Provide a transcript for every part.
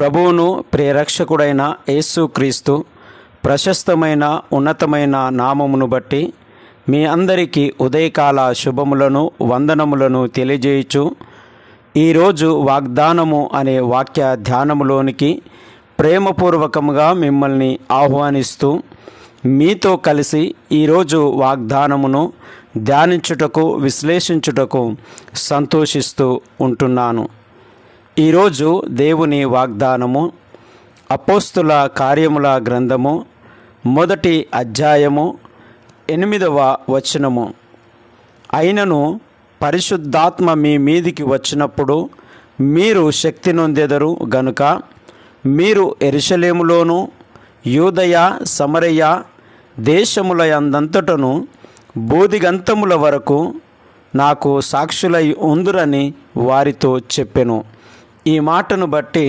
ప్రభువును ప్రియరక్షకుడైన యేసుక్రీస్తు ప్రశస్తమైన ఉన్నతమైన నామమును బట్టి మీ అందరికీ ఉదయకాల శుభములను వందనములను తెలియజేయచ్చు ఈరోజు వాగ్దానము అనే వాక్య ధ్యానములోనికి ప్రేమపూర్వకముగా మిమ్మల్ని ఆహ్వానిస్తూ మీతో కలిసి ఈరోజు వాగ్దానమును ధ్యానించుటకు విశ్లేషించుటకు సంతోషిస్తూ ఉంటున్నాను. ఈరోజు దేవుని వాగ్దానము అపోస్తుల కార్యముల గ్రంథము మొదటి అధ్యాయము ఎనిమిదవ వచనము. అయినను పరిశుద్ధాత్మ మీ మీదికి వచ్చినప్పుడు మీరు శక్తి నొందెదరు గనుక మీరు ఎరుషలేములోను యూదయ సమరయ దేశముల అందంతటను బోధిగంతముల వరకు నాకు సాక్షులై ఉందురని వారితో చెప్పెను. ఈ మాటను బట్టి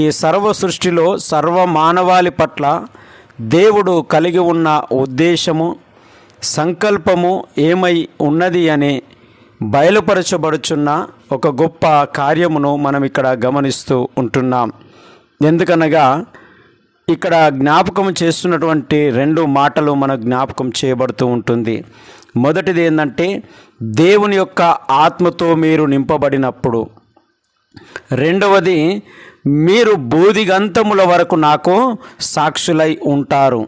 ఈ సర్వ సృష్టిలో సర్వ మానవాళి పట్ల దేవుడు కలిగి ఉన్న ఉద్దేశము సంకల్పము ఏమై ఉన్నది అని బయలుపరచబడుచున్న ఒక గొప్ప కార్యమును మనం ఇక్కడ గమనిస్తూ ఉంటున్నాం. ఎందుకనగా ఇక్కడ జ్ఞాపకం చేస్తున్నటువంటి రెండు మాటలు మన జ్ఞాపకం చేయబడుతూ ఉంటుంది. మొదటిది ఏంటంటే దేవుని యొక్క ఆత్మతో మీరు నింపబడినప్పుడు. రెండవది మీరు బూదిగంతముల వరకు నాకు సాక్షులై ఉంటారు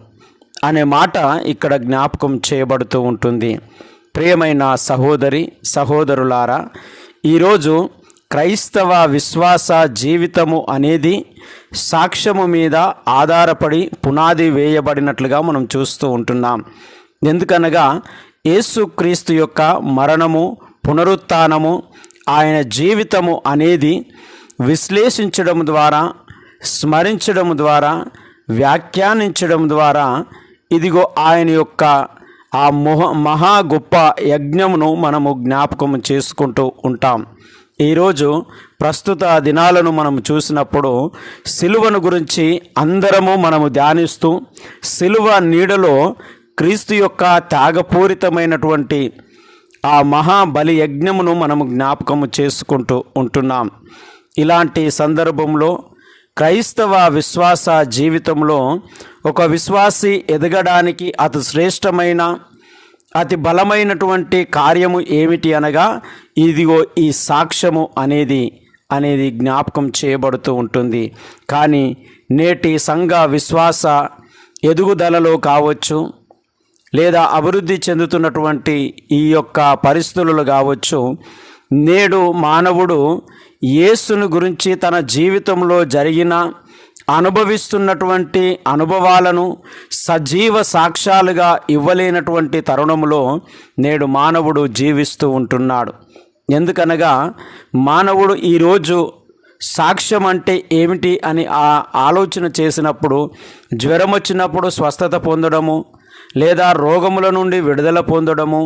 అనే మాట ఇక్కడ జ్ఞాపకం చేయబడుతూ ఉంటుంది. ప్రియమైన సహోదరి సహోదరులారా ఈరోజు క్రైస్తవ విశ్వాస జీవితము అనేది సాక్ష్యము మీద ఆధారపడి పునాది వేయబడినట్లుగా మనం చూస్తూ ఉంటున్నాం. ఎందుకనగా యేసుక్రీస్తు యొక్క మరణము పునరుత్థానము ఆయన జీవితము అనేది విశ్లేషించడం ద్వారా స్మరించడం ద్వారా వ్యాఖ్యానించడం ద్వారా ఇదిగో ఆయన యొక్క ఆ మొహ మహా గొప్ప యజ్ఞమును మనము జ్ఞాపకం చేసుకుంటూ ఉంటాం. ఈరోజు ప్రస్తుత దినాలను మనం చూసినప్పుడు సిలువను గురించి అందరము మనము ధ్యానిస్తూ సిలువ నీడలో క్రీస్తు యొక్క త్యాగపూరితమైనటువంటి ఆ మహాబలి యజ్ఞమును మనము జ్ఞాపకము చేసుకుంటూ ఉంటున్నాం. ఇలాంటి సందర్భంలో క్రైస్తవ విశ్వాస జీవితంలో ఒక విశ్వాసి ఎదగడానికి అతి శ్రేష్టమైన అతి బలమైనటువంటి కార్యము ఏమిటి అనగా ఇదిగో ఈ సాక్ష్యము అనేది అనేది జ్ఞాపకం చేయబడుతూ ఉంటుంది. కానీ నేటి సంఘ విశ్వాస ఎదుగుదలలో కావచ్చు లేదా అభివృద్ధి చెందుతున్నటువంటి ఈ యొక్క పరిస్థితులు కావచ్చు నేడు మానవుడు యేసును గురించి తన జీవితంలో జరిగిన అనుభవిస్తున్నటువంటి అనుభవాలను సజీవ సాక్ష్యాలుగా ఇవ్వలేనటువంటి తరుణంలో నేడు మానవుడు జీవిస్తూ ఉంటున్నాడు. ఎందుకనగా మానవుడు ఈరోజు సాక్ష్యం అంటే ఏమిటి అని ఆ ఆలోచన చేసినప్పుడు జ్వరం వచ్చినప్పుడు స్వస్థత పొందడము లేదా రోగముల నుండి విడుదల పొందడము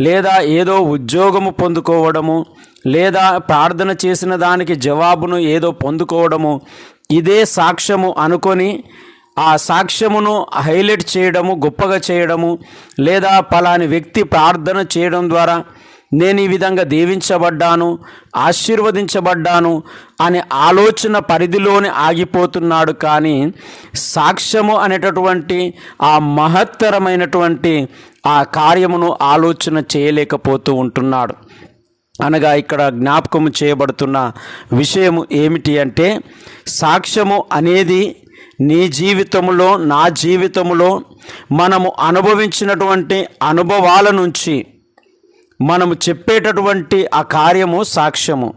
లేదా ఏదో ఉద్యోగము పొందుకోవడము లేదా ప్రార్థన చేసిన దానికి జవాబును ఏదో పొందుకోవడము ఇదే సాక్ష్యము అనుకొని ఆ సాక్ష్యమును హైలైట్ చేయడము గొప్పగా చేయడము లేదా పలాని వ్యక్తి ప్రార్థన చేయడం ద్వారా నేను ఈ విధంగా దీవించబడ్డాను ఆశీర్వదించబడ్డాను అనే ఆలోచన పరిధిలోనే ఆగిపోతున్నాడు. కానీ సాక్ష్యము అనేటటువంటి ఆ మహత్తరమైనటువంటి ఆ కార్యమును ఆలోచన చేయలేకపోతూ ఉంటున్నాడు. అనగా ఇక్కడ జ్ఞాపకము చేయబడుతున్న విషయము ఏమిటి అంటే సాక్ష్యము అనేది నీ జీవితంలో నా జీవితంలో మనము అనుభవించినటువంటి అనుభవాల నుంచి మనము చెప్పేటటువంటి ఆ కార్యము సాక్ష్యము.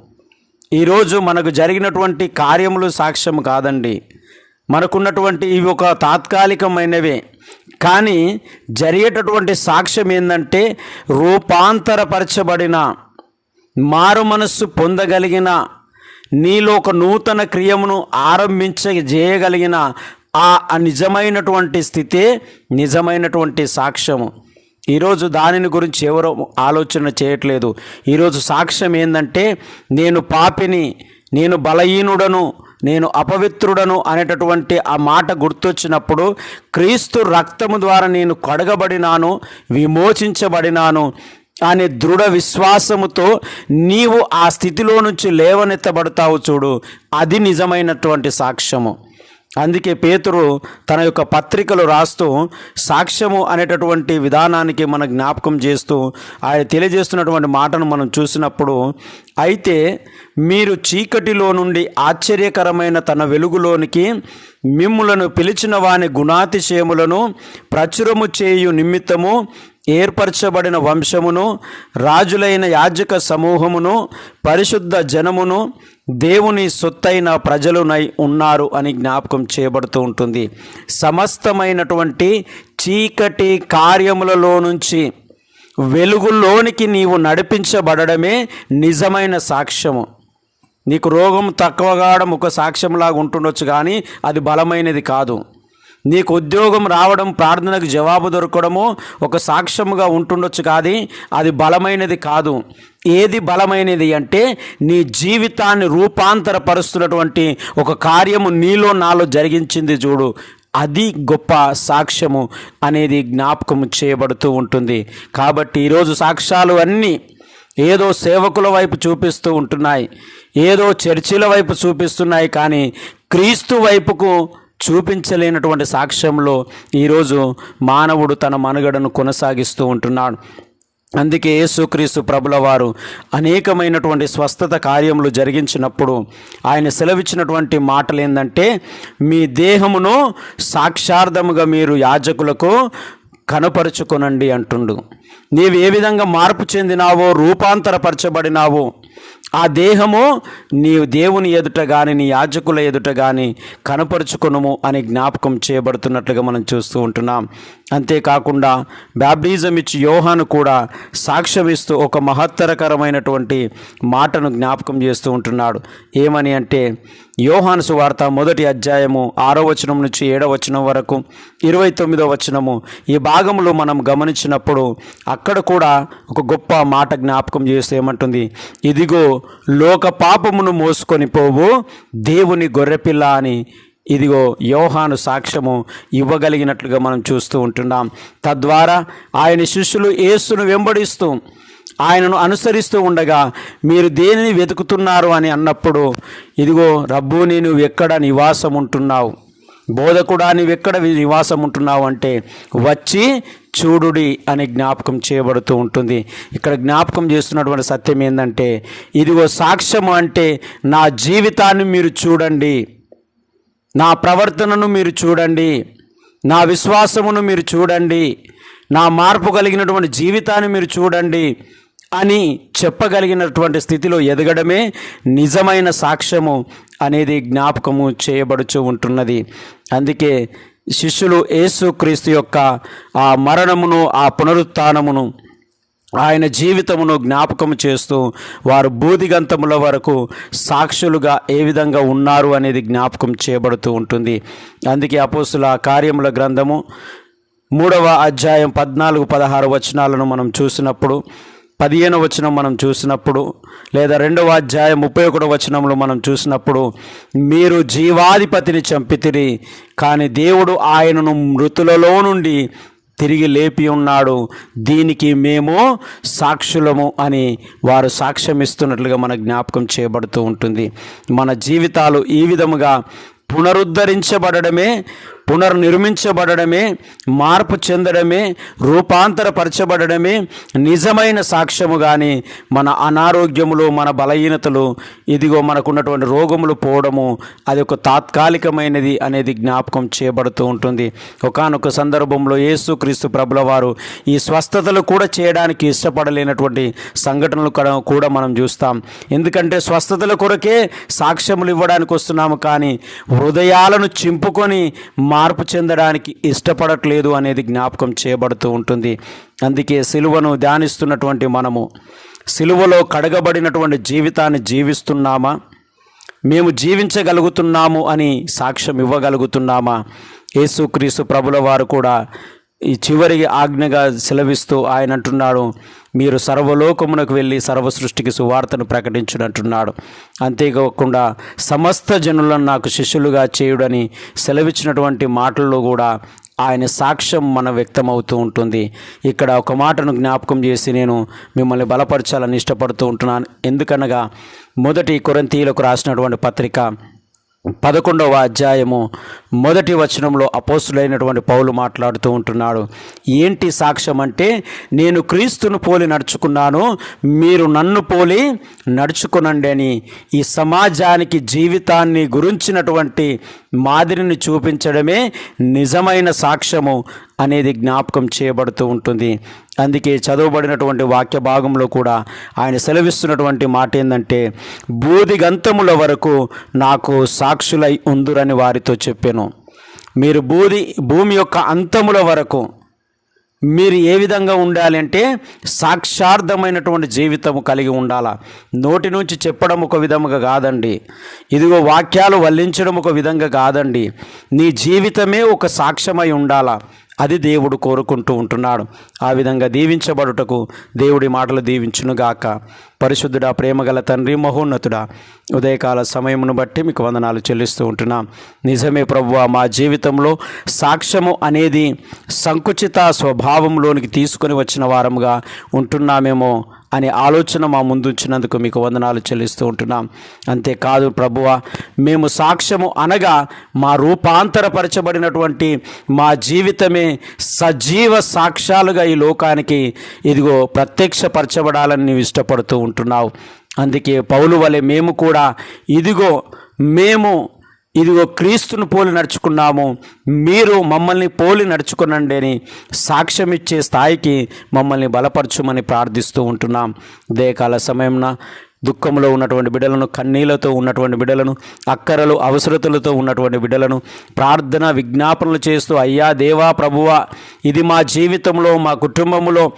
ఈరోజు మనకు జరిగినటువంటి కార్యములు సాక్ష్యం కాదండి. మనకున్నటువంటి ఇవి ఒక తాత్కాలికమైనవే. కానీ జరిగేటటువంటి సాక్ష్యం ఏంటంటే రూపాంతరపరచబడిన మారు మనస్సు పొందగలిగిన నీలో ఒక నూతన క్రియమును ఆరంభించ చేయగలిగిన ఆ నిజమైనటువంటి స్థితే నిజమైనటువంటి సాక్ష్యము. ఈరోజు దానిని గురించి ఎవరో ఆలోచన చేయట్లేదు. ఈరోజు సాక్ష్యం ఏంటంటే నేను పాపిని నేను బలహీనుడను నేను అపవిత్రుడను అనేటటువంటి ఆ మాట గుర్తొచ్చినప్పుడు క్రీస్తు రక్తము ద్వారా నేను కడగబడినాను విమోచించబడినాను అనే దృఢ విశ్వాసముతో నీవు ఆ స్థితిలో నుంచి లేవనెత్తబడతావు చూడు. అది నిజమైనటువంటి సాక్ష్యము. అందుకే పేతురు తన యొక్క పత్రికలు రాస్తూ సాక్ష్యము అనేటటువంటి విధానానికి మన జ్ఞాపకం చేస్తూ ఆయన తెలియజేస్తున్నటువంటి మాటను మనం చూసినప్పుడు అయితే మీరు చీకటిలో నుండి ఆశ్చర్యకరమైన తన వెలుగులోనికి మిమ్ములను పిలిచిన వాని గుణాతిశయములను ప్రచురము చేయు నిమిత్తము ఏర్పరచబడిన వంశమును రాజులైన యాజక సమూహమును పరిశుద్ధ జనమును దేవుని సొత్తైన ప్రజలునై ఉన్నారు అని జ్ఞాపకం చేయబడుతూ ఉంటుంది. సమస్తమైనటువంటి చీకటి కార్యములలో నుంచి వెలుగులోనికి నీవు నడిపించబడమే నిజమైన సాక్ష్యము. నీకు రోగం తక్కువగాడం ఒక సాక్ష్యంలాగా ఉంటుండొచ్చు కానీ అది బలమైనది కాదు. నీకు ఉద్యోగం రావడం ప్రార్థనకు జవాబు దొరకడము ఒక సాక్ష్యముగా ఉంటుండొచ్చు కాదు అది బలమైనది కాదు. ఏది బలమైనది అంటే నీ జీవితాన్ని రూపాంతరపరుస్తున్నటువంటి ఒక కార్యము నీలో నాలో జరిగించింది చూడు. అది గొప్ప సాక్ష్యము అనేది జ్ఞాపకం చేయబడుతూ ఉంటుంది. కాబట్టి ఈరోజు సాక్ష్యాలు అన్నీ ఏదో సేవకుల వైపు చూపిస్తూ ఉంటున్నాయి. ఏదో చర్చిల వైపు చూపిస్తున్నాయి కానీ క్రీస్తు వైపుకు చూపించలేనటువంటి సాక్ష్యంలో ఈరోజు మానవుడు తన మనుగడను కొనసాగిస్తూ ఉంటున్నాడు. అందుకే యేసుక్రీస్తు ప్రభుల వారు అనేకమైనటువంటి స్వస్థత కార్యములు జరిగించినప్పుడు ఆయన సెలవిచ్చినటువంటి మాటలు ఏంటంటే మీ దేహమును సాక్షార్థముగా మీరు యాజకులకు కనపరుచుకొనండి అంటుండు. నీవు ఏ విధంగా మార్పు చెందినావో రూపాంతరపరచబడినావో ఆ దేహము నీవు దేవుని ఎదుట కానీ నీ యాజకుల ఎదుట కానీ కనపరుచుకునుము అని జ్ఞాపకం చేయబడుతున్నట్లుగా మనం చూస్తూ ఉంటున్నాం. అంతేకాకుండా బ్యాప్టిజం ఇచ్చి యోహాను కూడా సాక్ష్యమిస్తూ ఒక మహత్తరకరమైనటువంటి మాటను జ్ఞాపకం చేస్తూ ఉంటున్నాడు. ఏమని అంటే యోహాను సువార్త మొదటి అధ్యాయము ఆరో వచనం నుంచి ఏడవ వచనం వరకు ఇరవై తొమ్మిదో వచనము. ఈ భాగంలో మనం గమనించినప్పుడు అక్కడ కూడా ఒక గొప్ప మాట జ్ఞాపకం చేస్తే ఏమంటుంది ఇదిగో లోక పాపమును మోసుకొని పోవు దేవుని గొర్రెపిల్ల అని ఇదిగో యోహాను సాక్ష్యము ఇవ్వగలిగినట్లుగా మనం చూస్తూ ఉంటున్నాం. తద్వారా ఆయన శిష్యులు ఏసును వెంబడిస్తూ ఆయనను అనుసరిస్తూ ఉండగా మీరు దేనిని వెతుకుతున్నారు అని అన్నప్పుడు ఇదిగో రబ్బు నేను ఎక్కడ నివాసం ఉంటున్నావు బోధకుడా నీవెక్కడ నివాసం ఉంటున్నావు అంటే వచ్చి చూడుడి అని జ్ఞాపకం చేయబడుతూ ఉంటుంది. ఇక్కడ జ్ఞాపకం చేస్తున్నటువంటి సత్యం ఏంటంటే ఇదిగో సాక్ష్యము అంటే నా జీవితాన్ని మీరు చూడండి. నా ప్రవర్తనను మీరు చూడండి. నా విశ్వాసమును మీరు చూడండి. నా మార్పు కలిగినటువంటి జీవితాన్ని మీరు చూడండి. అని చెప్పగలిగినటువంటి స్థితిలో ఎదగడమే నిజమైన సాక్ష్యము అనేది జ్ఞాపకము చేయబడుచు ఉంటున్నది. అందుకే శిష్యులు యేసుక్రీస్తు యొక్క ఆ మరణమును ఆ పునరుత్నమును ఆయన జీవితమును జ్ఞాపకం చేస్తూ వారు బూదిగంతముల వరకు సాక్షులుగా ఏ విధంగా ఉన్నారు అనేది జ్ఞాపకం చేయబడుతూ ఉంటుంది. అందుకే అపోసుల కార్యముల గ్రంథము మూడవ అధ్యాయం పద్నాలుగు పదహారు వచనాలను మనం చూసినప్పుడు పదిహేను వచనం మనం చూసినప్పుడు లేదా రెండవ అధ్యాయం ముప్పై ఒకటో వచనంలో మనం చూసినప్పుడు మీరు జీవాధిపతిని చంపితిరి కానీ దేవుడు ఆయనను మృతులలో నుండి తిరిగి లేపి ఉన్నాడు. దీనికి మేము సాక్షులము అని వారు సాక్ష్యం ఇస్తున్నట్లుగా మన జ్ఞాపకం చేయబడుతూ ఉంటుంది. మన జీవితాలు ఈ విధముగా పునరుద్ధరించబడమే పునర్నిర్మించబడమే మార్పు చెందడమే రూపాంతరపరచబడమే నిజమైన సాక్ష్యము కానీ మన అనారోగ్యములు మన బలహీనతలు ఇదిగో మనకున్నటువంటి రోగములు పోవడము అది ఒక తాత్కాలికమైనది అనేది జ్ఞాపకం చేయబడుతూ ఉంటుంది. ఒకనొక సందర్భంలో యేసుక్రీస్తు ప్రభుల వారు ఈ స్వస్థతలు కూడా చేయడానికి ఇష్టపడలేనటువంటి సంఘటనలు కూడా- కూడా మనం చూస్తాం. ఎందుకంటే స్వస్థతల కొరకే సాక్ష్యములు ఇవ్వడానికి వస్తున్నాము కానీ హృదయాలను చింపుకొని మార్పు చెందడానికి ఇష్టపడట్లేదు అనేది జ్ఞాపకం చేయబడుతూ ఉంటుంది. అందుకే సిలువను ధ్యానిస్తున్నటువంటి మనము సిలువలో కడగబడినటువంటి జీవితాన్ని జీవిస్తున్నామా? మేము జీవించగలుగుతున్నాము అని సాక్ష్యం ఇవ్వగలుగుతున్నామా? యేసుక్రీస్తు ప్రభుల వారు కూడా ఈ చివరి ఆజ్ఞగా సెలవిస్తూ ఆయన అంటున్నాడు మీరు సర్వలోకమునకు వెళ్ళి సర్వ సృష్టికి సువార్తను ప్రకటించునంటున్నాడు అంతేకాకుండా సమస్త జనులను నాకు శిష్యులుగా చేయుడని సెలవిచ్చినటువంటి మాటల్లో కూడా ఆయన సాక్ష్యం మన వ్యక్తమవుతూ ఉంటుంది. ఇక్కడ ఒక మాటను జ్ఞాపకం చేసి నేను మిమ్మల్ని బలపరచాలని ఇష్టపడుతూ ఉంటున్నాను. ఎందుకనగా మొదటి కొరంతీలకు రాసినటువంటి పత్రిక పదకొండవ అధ్యాయము మొదటి వచనంలో అపోస్తులైనటువంటి పౌలు మాట్లాడుతూ ఉంటున్నాడు. ఏంటి సాక్ష్యం అంటే నేను క్రీస్తును పోలి నడుచుకున్నాను మీరు నన్ను పోలి నడుచుకునండి అని. ఈ సమాజానికి జీవితాన్ని గురించినటువంటి మాదిరిని చూపించడమే నిజమైన సాక్ష్యము. అనేది జ్ఞాపకం చేయబడుతూ ఉంటుంది. అందుకే చదవబడినటువంటి వాక్య భాగంలో కూడా ఆయన సెలవిస్తున్నటువంటి మాట ఏంటంటే బూదిగంతముల వరకు నాకు సాక్షులై ఉందురని వారితో చెప్పాను. మీరు బూది భూమి యొక్క అంతముల వరకు మీరు ఏ విధంగా ఉండాలి అంటే సాక్షార్థమైనటువంటి జీవితము కలిగి ఉండాలా? నోటి నుంచి చెప్పడం ఒక విధముగా కాదండి. ఇదిగో వాక్యాలు వల్లించడం ఒక విధంగా కాదండి. నీ జీవితమే ఒక సాక్ష్యమై ఉండాలా? అది దేవుడు కోరుకుంటూ ఉంటున్నాడు. ఆ విధంగా దీవించబడుటకు దేవుడి మాటలు దీవించునుగాక. పరిశుద్ధుడా ప్రేమగల తండ్రి మహోన్నతుడా ఉదయకాల సమయమును బట్టి మీకు వందనాలు చెల్లిస్తూ ఉంటున్నాం. నిజమే ప్రభువా మా జీవితంలో సాక్ష్యము అనేది సంకుచిత స్వభావంలోనికి తీసుకొని వచ్చిన వారముగా ఉంటున్నామేమో అనే ఆలోచన మా ముందు ఉంచినందుకు మీకు వందనాలు చెల్లిస్తూ ఉంటున్నాం. అంతేకాదు ప్రభువ మేము సాక్ష్యము అనగా మా రూపాంతరపరచబడినటువంటి మా జీవితమే సజీవ సాక్ష్యాలుగా ఈ లోకానికి ఇదిగో ప్రత్యక్షపరచబడాలని నీవు ఇష్టపడుతూ ఉంటున్నావు. అందుకే పౌలు వలె మేము కూడా ఇదిగో మేము ఇదిగో క్రీస్తును పోలి నడుచుకున్నాము మీరు మమ్మల్ని పోలి నడుచుకునండి అని సాక్ష్యం ఇచ్చే స్థాయికి మమ్మల్ని బలపరచుమని ప్రార్థిస్తూ ఉంటున్నాం. దేకాల సమయంన దుఃఖంలో ఉన్నటువంటి బిడ్డలను కన్నీళ్ళతో ఉన్నటువంటి బిడ్డలను అక్కరలు అవసరతలతో ఉన్నటువంటి బిడ్డలను ప్రార్థన విజ్ఞాపనలు చేస్తూ అయ్యా దేవా ప్రభువా ఇది మా జీవితంలో మా కుటుంబంలో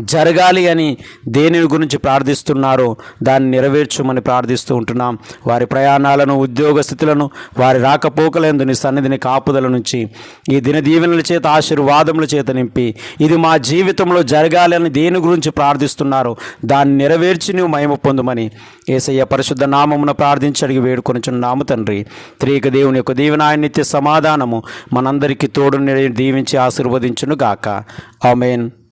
జరగాలి అని దేనిని గురించి ప్రార్థిస్తున్నారో దాన్ని నెరవేర్చుమని ప్రార్థిస్తూ ఉంటున్నాం. వారి ప్రయాణాలను ఉద్యోగ స్థితులను వారి రాకపోకలందు నీ సన్నిధిని కాపుదల నుంచి ఈ దిన దీవెనల చేత ఆశీర్వాదముల చేత నింపి ఇది మా జీవితంలో జరగాలి అని దేని గురించి ప్రార్థిస్తున్నారో దాన్ని నెరవేర్చి నువ్వు మహిమ పొందుమని ఏసయ్య పరిశుద్ధ నామమున ప్రార్థించి అడిగి వేడుకొనిచున్నాము తండ్రి. త్రీక దేవుని యొక్క దీవెనాయ నిత్య సమాధానము మనందరికీ తోడు దీవించి ఆశీర్వదించును గాక ఆమెన్.